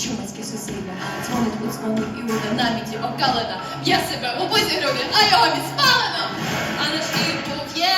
Чумацьке сусилля, дзвонить у дзвону Іуда, наміті окалена. Я себе у позі гробі, а його відспалено. А на шиї був є